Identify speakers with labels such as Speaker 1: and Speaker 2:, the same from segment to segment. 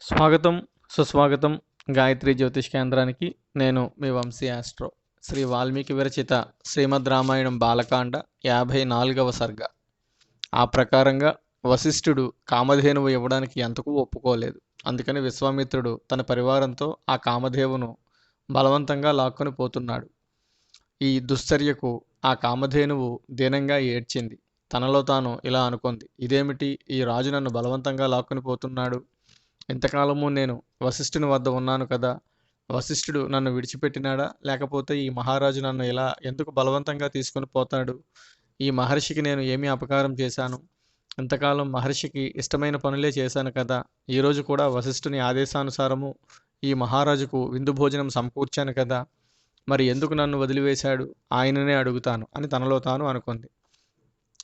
Speaker 1: స్వాగతం సుస్వాగతం గాయత్రి జ్యోతిష్ కేంద్రానికి. నేను మీ వంశీ ఆస్ట్రో. శ్రీ వాల్మీకి విరచిత శ్రీమద్ రామాయణం బాలకాండ యాభై నాలుగవ సర్గ. ఆ ప్రకారంగా వశిష్ఠుడు కామధేనువు ఇవ్వడానికి ఎంతకు ఒప్పుకోలేదు? అందుకని విశ్వామిత్రుడు తన పరివారంతో ఆ కామధేవును బలవంతంగా లాక్కొని పోతున్నాడు. ఈ దుశ్చర్యకు ఆ కామధేనువు దీనంగా ఏడ్చింది. తనలో తాను ఇలా అనుకుంది ఇదేమిటి? ఈ రాజు నన్ను బలవంతంగా లాక్కొని పోతున్నాడు. ఇంతకాలము నేను వశిష్ఠుని వద్ద ఉన్నాను కదా. వశిష్ఠుడు నన్ను విడిచిపెట్టినాడా? లేకపోతే ఈ మహారాజు నన్ను ఇలా ఎందుకు బలవంతంగా తీసుకొని పోతాడు? ఈ మహర్షికి నేను ఏమి అపకారం చేశాను? ఇంతకాలం మహర్షికి ఇష్టమైన పనులే చేశాను కదా. ఈరోజు కూడా వశిష్ఠుని ఆదేశానుసారము ఈ మహారాజుకు విందు భోజనం సమకూర్చాను కదా. మరి ఎందుకు నన్ను వదిలివేశాడు? ఆయననే అడుగుతాను అని తనలో తాను అనుకుంది.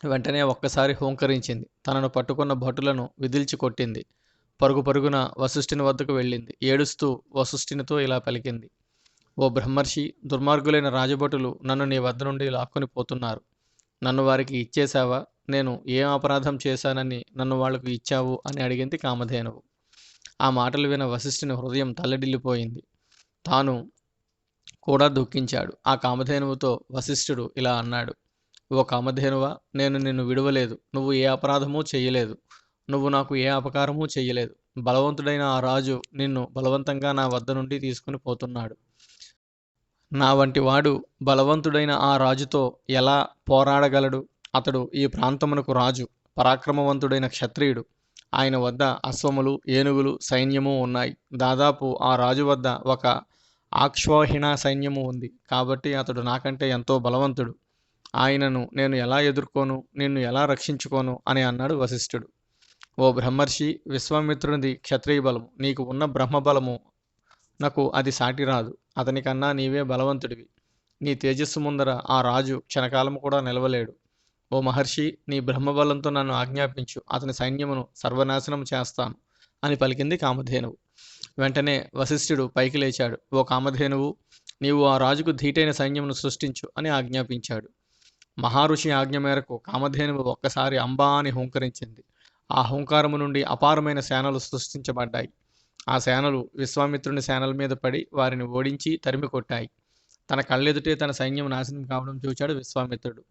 Speaker 1: వెంటనే ఒక్కసారి హోంకరించింది. తనను పట్టుకున్న భటులను విదిల్చి కొట్టింది. పరుగు పరుగున వశిష్ఠుని వద్దకు వెళ్ళింది. ఏడుస్తూ వశిష్ఠునితో ఇలా పలికింది. ఓ బ్రహ్మర్షి దుర్మార్గులైన రాజభటులు నన్ను నీ వద్ద నుండి లాక్కొని పోతున్నారు. నన్ను వారికి ఇచ్చేశావా? నేను ఏం అపరాధం చేశానని నన్ను వాళ్ళకు ఇచ్చావు? అని అడిగింది కామధేనువు. ఆ మాటలు విన వశిష్ఠుని హృదయం తల్లడిల్లిపోయింది. తాను కూడా దుఃఖించాడు. ఆ కామధేనువుతో వశిష్ఠుడు ఇలా అన్నాడు ఓ కామధేనువా నేను నిన్ను విడవలేదు. నువ్వు ఏ అపరాధమూ చేయలేదు. నువ్వు నాకు ఏ అపకారమూ చేయలేదు. బలవంతుడైన ఆ రాజు నిన్ను బలవంతంగా నా వద్ద నుండి తీసుకుని పోతున్నాడు. నా వంటి వాడు బలవంతుడైన ఆ రాజుతో ఎలా పోరాడగలడు? అతడు ఈ ప్రాంతమునకు రాజు పరాక్రమవంతుడైన క్షత్రియుడు. ఆయన వద్ద అశ్వములు ఏనుగులు సైన్యము ఉన్నాయి. దాదాపు ఆ రాజు వద్ద ఒక ఆక్ష్వాహిణ సైన్యము ఉంది. కాబట్టి అతడు నాకంటే ఎంతో బలవంతుడు. ఆయనను నేను ఎలా ఎదుర్కోను నిన్ను ఎలా రక్షించుకోను అని అన్నాడు వశిష్ఠుడు. ఓ బ్రహ్మర్షి విశ్వామిత్రునిది క్షత్రియ బలము. నీకు ఉన్న బ్రహ్మబలము నాకు అది సాటి రాదు. అతనికన్నా నీవే బలవంతుడివి. నీ తేజస్సు ముందర ఆ రాజు క్షణకాలము కూడా నిలవలేడు. ఓ మహర్షి నీ బ్రహ్మబలంతో నన్ను ఆజ్ఞాపించు. అతని సైన్యమును సర్వనాశనం చేస్తాను అని పలికింది కామధేనువు. వెంటనే వశిష్ఠుడు పైకి లేచాడు. ఓ కామధేనువు నీవు ఆ రాజుకు ధీటైన సైన్యమును సృష్టించు అని ఆజ్ఞాపించాడు. మహారుషి ఆజ్ఞ మేరకు కామధేనువు ఒక్కసారి అంబా అని హుంకరించింది. ఆ హుంకారము నుండి అపారమైన సేనలు సృష్టించబడ్డాయి. ఆ సేనలు విశ్వామిత్రుని సేనల మీద పడి వారిని ఓడించి తరిమి కొట్టాయి. తన కళ్ళెదుటే తన సైన్యం నాశనం కావడం చూచాడు విశ్వామిత్రుడు.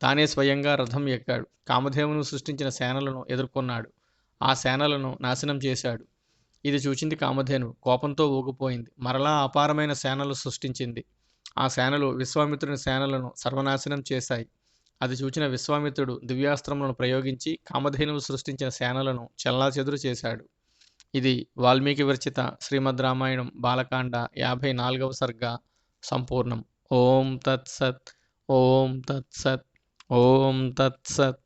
Speaker 1: తానే స్వయంగా రథం ఎక్కాడు. కామధేవును సృష్టించిన సేనలను ఎదుర్కొన్నాడు. ఆ సేనలను నాశనం చేశాడు. ఇది చూచింది కామధేను. కోపంతో ఊగిపోయింది. మరలా అపారమైన సేనలు సృష్టించింది. ఆ సేనలు విశ్వామిత్రుని సేనలను సర్వనాశనం చేశాయి. అది చూచిన విశ్వామిత్రుడు దివ్యాస్త్రములను ప్రయోగించి కామధేనువు సృష్టించిన సేనలను చెల్లాచెదురు చేశాడు. ఇది వాల్మీకి విరచిత శ్రీమద్ రామాయణం బాలకాండ యాభై నాలుగవ సర్గ సంపూర్ణం. ఓం తత్సత్. ఓం తత్సత్. ఓం తత్సత్.